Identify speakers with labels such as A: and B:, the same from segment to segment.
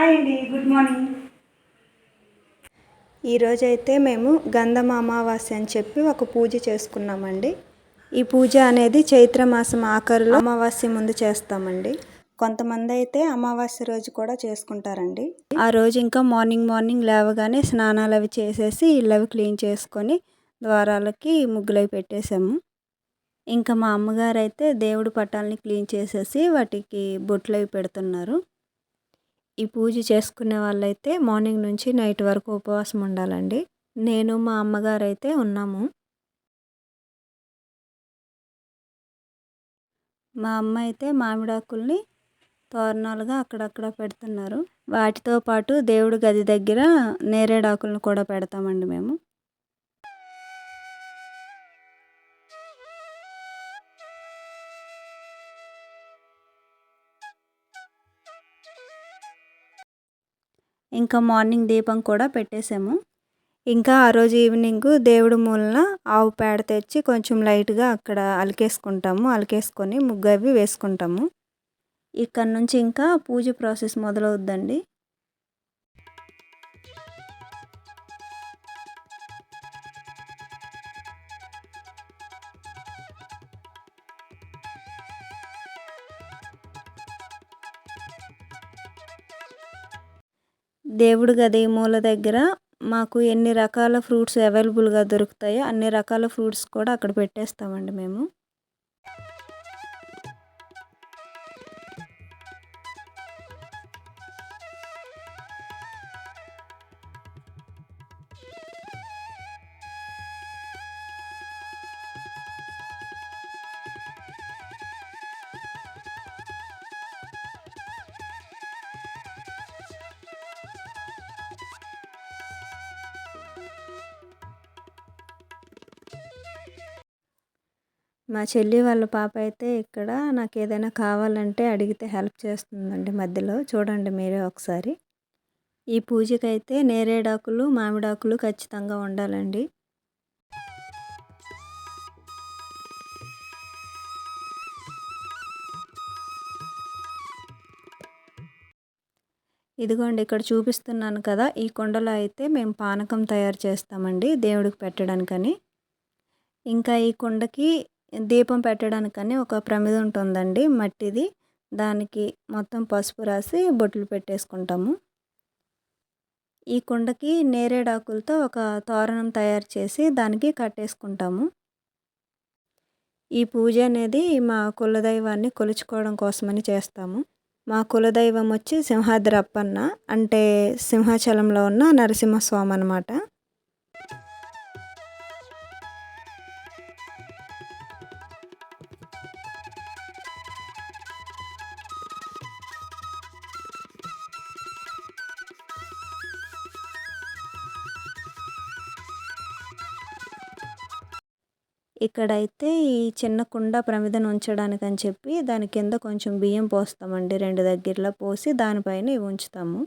A: Hi అండి good morning.
B: ఈరోజైతే మేము గంధమ అమావాస్య అని చెప్పి ఒక పూజ చేసుకున్నామండి. ఈ పూజ అనేది చైత్ర మాసం ఆఖరిలో అమావాస్య ముందు చేస్తామండి. కొంతమంది అయితే అమావాస్య రోజు కూడా చేసుకుంటారండి. ఆ రోజు ఇంకా మార్నింగ్ మార్నింగ్ లేవగానే స్నానాలు అవి చేసేసి ఇళ్ళు అవి క్లీన్ చేసుకొని ద్వారాలకి ముగ్గులు అవి పెట్టేసాము ఇంకా మా అమ్మగారు అయితే దేవుడి పటాలని క్లీన్ చేసేసి వాటికి బొట్లు అవి పెడుతున్నారు. ఈ పూజ చేసుకునే వాళ్ళైతే మార్నింగ్ నుంచి నైట్ వరకు ఉపవాసం ఉండాలండి. నేను మా అమ్మగారు అయితే ఉన్నాము. మా అమ్మ అయితే మామిడాకుల్ని తోరణాలుగా అక్కడక్కడ పెడుతున్నారు. వాటితో పాటు దేవుడి గది దగ్గర నేరేడాకులను కూడా పెడతామండి మేము. ఇంకా మార్నింగ్ దీపం కూడా పెట్టేసాము ఇంకా ఆ రోజు ఈవినింగ్ దేవుడి మూలన ఆవు పేడ తెచ్చి కొంచెం లైట్గా అక్కడ అలికేసుకుంటాము. అలికేసుకొని ముగ్గు అవి వేసుకుంటాము. ఇక్కడ నుంచి ఇంకా పూజ ప్రాసెస్ మొదలవుద్దండి. దేవుడి గది మూల దగ్గర మాకు ఎన్ని రకాల ఫ్రూట్స్ అవైలబుల్గా దొరుకుతాయో అన్ని రకాల ఫ్రూట్స్ కూడా అక్కడ పెట్టేస్తామండి మేము. మా చెల్లి వాళ్ళ పాప అయితే ఇక్కడ నాకు ఏదైనా కావాలంటే అడిగితే హెల్ప్ చేస్తుందండి మధ్యలో. చూడండి మీరే ఒకసారి. ఈ పూజకైతే నేరేడాకులు మామిడాకులు ఖచ్చితంగా ఉండాలండి. ఇదిగోండి ఇక్కడ చూపిస్తున్నాను కదా ఈ కుండలో అయితే మేము పానకం తయారు చేస్తామండి దేవుడికి పెట్టడానికని. ఇంకా ఈ కుండకి దీపం పెట్టడానికని ఒక ప్రమిద ఉంటుందండి మట్టిది. దానికి మొత్తం పసుపు రాసి బొట్లు పెట్టేసుకుంటాము. ఈ కుండకి నేరేడాకులతో ఒక తోరణం తయారు చేసి దానికి కట్టేసుకుంటాము. ఈ పూజ అనేది మా కులదైవాన్ని కొలుచుకోవడం కోసమని చేస్తాము. మా కులదైవం వచ్చి సింహాద్రి అప్పన్న అంటే సింహాచలంలో ఉన్న నరసింహస్వామి అనమాట ఇక్కడైతే ఈ చిన్న కుండ ప్రమిదను ఉంచడానికి అని చెప్పి దాని కింద కొంచెం బియ్యం పోస్తామండి రెండు దగ్గరలో పోసి దానిపైన ఇవి ఉంచుతాము.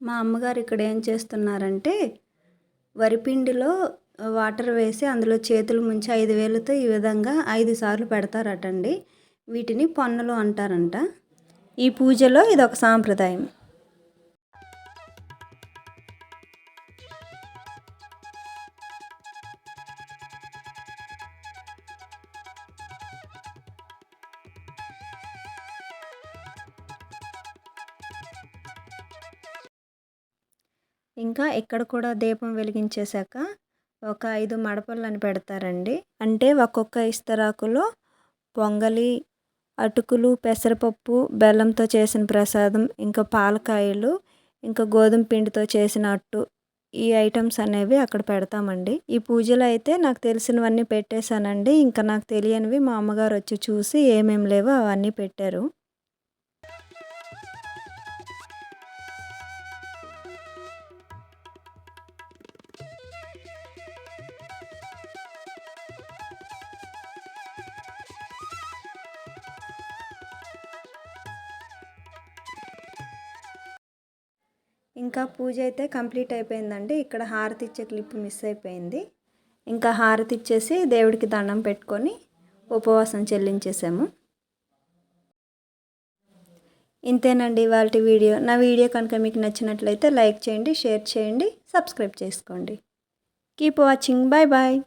B: మా అమ్మగారు ఇక్కడ ఏం చేస్తున్నారంటే వరిపిండిలో వాటర్ వేసి అందులో చేతులు ముంచి ఐదు వేలతో ఈ విధంగా ఐదు సార్లు పెడతారటండి. వీటిని పొన్నలు అంటారంట. ఈ పూజలో ఇది ఒక సాంప్రదాయం. ఇంకా ఇక్కడ కూడా దీపం వెలిగించేశాక ఒక ఐదు మడపళ్ళని పెడతారండి. అంటే ఒక్కొక్క ఇస్తరాకులో పొంగలి అటుకులు పెసరపప్పు బెల్లంతో చేసిన ప్రసాదం ఇంకా పాలకాయలు ఇంకా గోధుమ పిండితో చేసిన అట్టు ఈ ఐటమ్స్ అనేవి అక్కడ పెడతామండి. ఈ పూజలు అయితే నాకు తెలిసినవన్నీ పెట్టేశానండి. ఇంకా నాకు తెలియనివి మా అమ్మగారు వచ్చి చూసి ఏమేమి లేవో అవన్నీ పెట్టారు. ఇంకా పూజ అయితే కంప్లీట్ అయిపోయిందండి. ఇక్కడ హారతి ఇచ్చే క్లిప్ మిస్ అయిపోయింది. ఇంకా హారతి ఇచ్చేసి దేవుడికి దండం పెట్టుకొని ఉపవాసం చెల్లించేసాము. ఇంతేనండి ఇవాళ వీడియో. నా వీడియో కనుక మీకు నచ్చినట్లయితే లైక్ చేయండి షేర్ చేయండి సబ్స్క్రైబ్ చేసుకోండి. Keep watching. Bye bye.